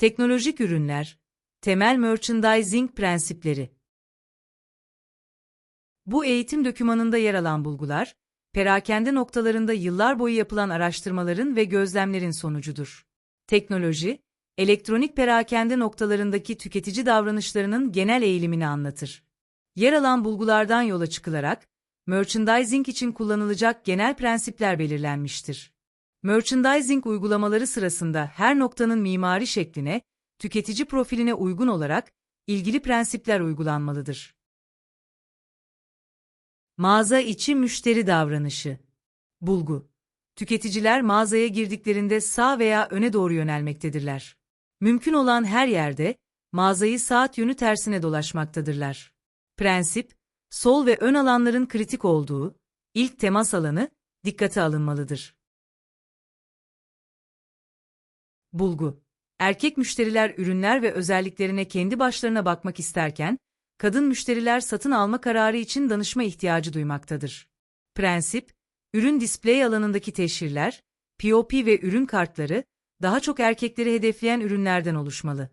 Teknolojik ürünler, temel merchandising prensipleri. Bu eğitim dokümanında yer alan bulgular, perakende noktalarında yıllar boyu yapılan araştırmaların ve gözlemlerin sonucudur. Teknoloji, elektronik perakende noktalarındaki tüketici davranışlarının genel eğilimini anlatır. Yer alan bulgulardan yola çıkılarak, merchandising için kullanılacak genel prensipler belirlenmiştir. Merchandising uygulamaları sırasında her noktanın mimari şekline, tüketici profiline uygun olarak ilgili prensipler uygulanmalıdır. Mağaza içi müşteri davranışı. Bulgu. Tüketiciler mağazaya girdiklerinde sağ veya öne doğru yönelmektedirler. Mümkün olan her yerde mağazayı saat yönü tersine dolaşmaktadırlar. Prensip, sol ve ön alanların kritik olduğu, ilk temas alanı dikkate alınmalıdır. Bulgu. Erkek müşteriler ürünler ve özelliklerine kendi başlarına bakmak isterken, kadın müşteriler satın alma kararı için danışma ihtiyacı duymaktadır. Prensip, ürün display alanındaki teşhirler, POP ve ürün kartları, daha çok erkekleri hedefleyen ürünlerden oluşmalı.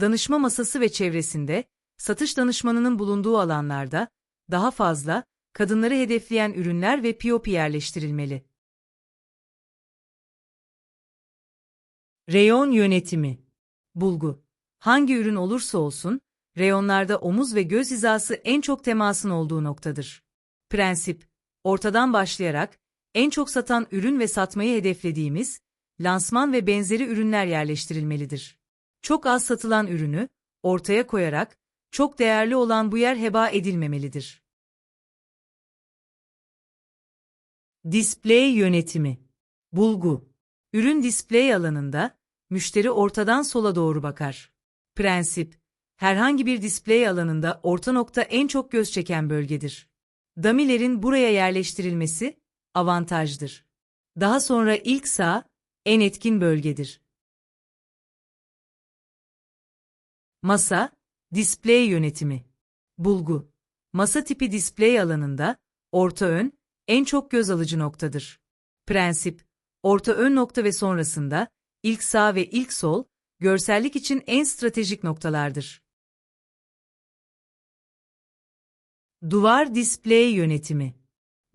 Danışma masası ve çevresinde, satış danışmanının bulunduğu alanlarda, daha fazla, kadınları hedefleyen ürünler ve POP yerleştirilmeli. Reyon yönetimi. Bulgu. Hangi ürün olursa olsun, reyonlarda omuz ve göz hizası en çok temasın olduğu noktadır. Prensip, ortadan başlayarak, en çok satan ürün ve satmayı hedeflediğimiz, lansman ve benzeri ürünler yerleştirilmelidir. Çok az satılan ürünü, ortaya koyarak, çok değerli olan bu yer heba edilmemelidir. Display yönetimi. Bulgu. Ürün display alanında, müşteri ortadan sola doğru bakar. Prensip, herhangi bir display alanında orta nokta en çok göz çeken bölgedir. Damilerin buraya yerleştirilmesi, avantajdır. Daha sonra ilk sağ, en etkin bölgedir. Masa, display yönetimi. Bulgu, masa tipi display alanında, orta ön, en çok göz alıcı noktadır. Prensip, orta ön nokta ve sonrasında, ilk sağ ve ilk sol, görsellik için en stratejik noktalardır. Duvar display yönetimi.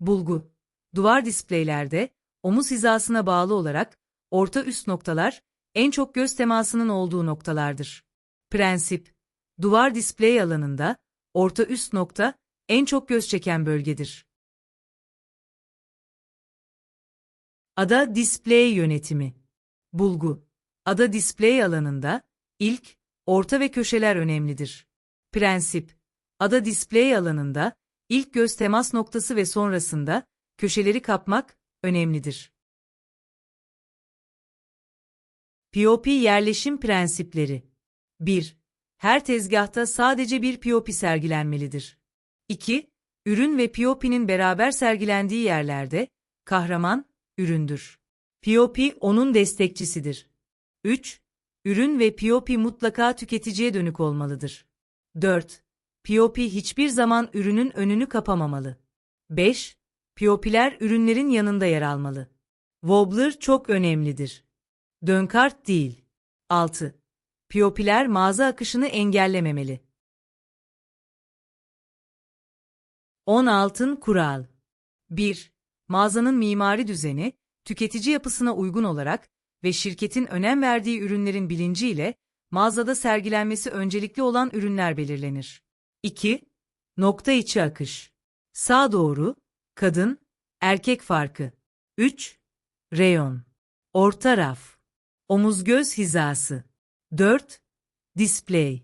Bulgu. Duvar displaylerde, omuz hizasına bağlı olarak, orta üst noktalar, en çok göz temasının olduğu noktalardır. Prensip. Duvar display alanında, orta üst nokta, en çok göz çeken bölgedir. Ada display yönetimi. Bulgu. Ada display alanında, ilk, orta ve köşeler önemlidir. Prensip. Ada display alanında, ilk göz temas noktası ve sonrasında, köşeleri kapmak, önemlidir. POP yerleşim prensipleri 1. Her tezgahta sadece bir POP sergilenmelidir. 2. Ürün ve POP'nin beraber sergilendiği yerlerde, kahraman, üründür. POP onun destekçisidir. 3. Ürün ve POP mutlaka tüketiciye dönük olmalıdır. 4. POP hiçbir zaman ürünün önünü kapamamalı. 5. POP'ler ürünlerin yanında yer almalı. Wobbler çok önemlidir. Dönkart değil. 6. POP'ler mağaza akışını engellememeli. 10 altın kural. 1. Mağazanın mimari düzeni, tüketici yapısına uygun olarak ve şirketin önem verdiği ürünlerin bilinciyle mağazada sergilenmesi öncelikli olan ürünler belirlenir. 2. Nokta içi akış. Sağ doğru, kadın, erkek farkı. 3. Reyon. Orta raf. Omuz göz hizası. 4. Display.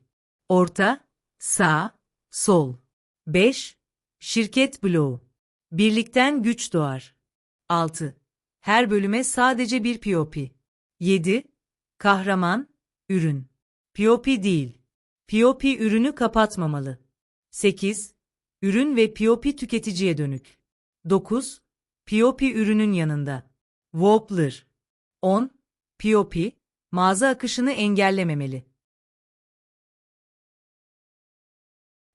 Orta, sağ, sol. 5. Şirket bloğu. Birlikten güç doğar. 6. Her bölüme sadece bir POP. 7. Kahraman, ürün. POP değil. POP ürünü kapatmamalı. 8. Ürün ve POP tüketiciye dönük. 9. POP ürünün yanında. Wobbler. 10. POP, mağaza akışını engellememeli.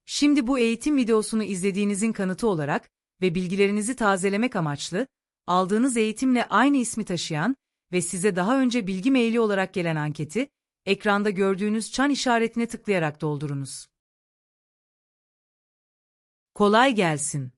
Şimdi bu eğitim videosunu izlediğinizin kanıtı olarak ve bilgilerinizi tazelemek amaçlı, aldığınız eğitimle aynı ismi taşıyan ve size daha önce bilgi maili olarak gelen anketi ekranda gördüğünüz çan işaretine tıklayarak doldurunuz. Kolay gelsin.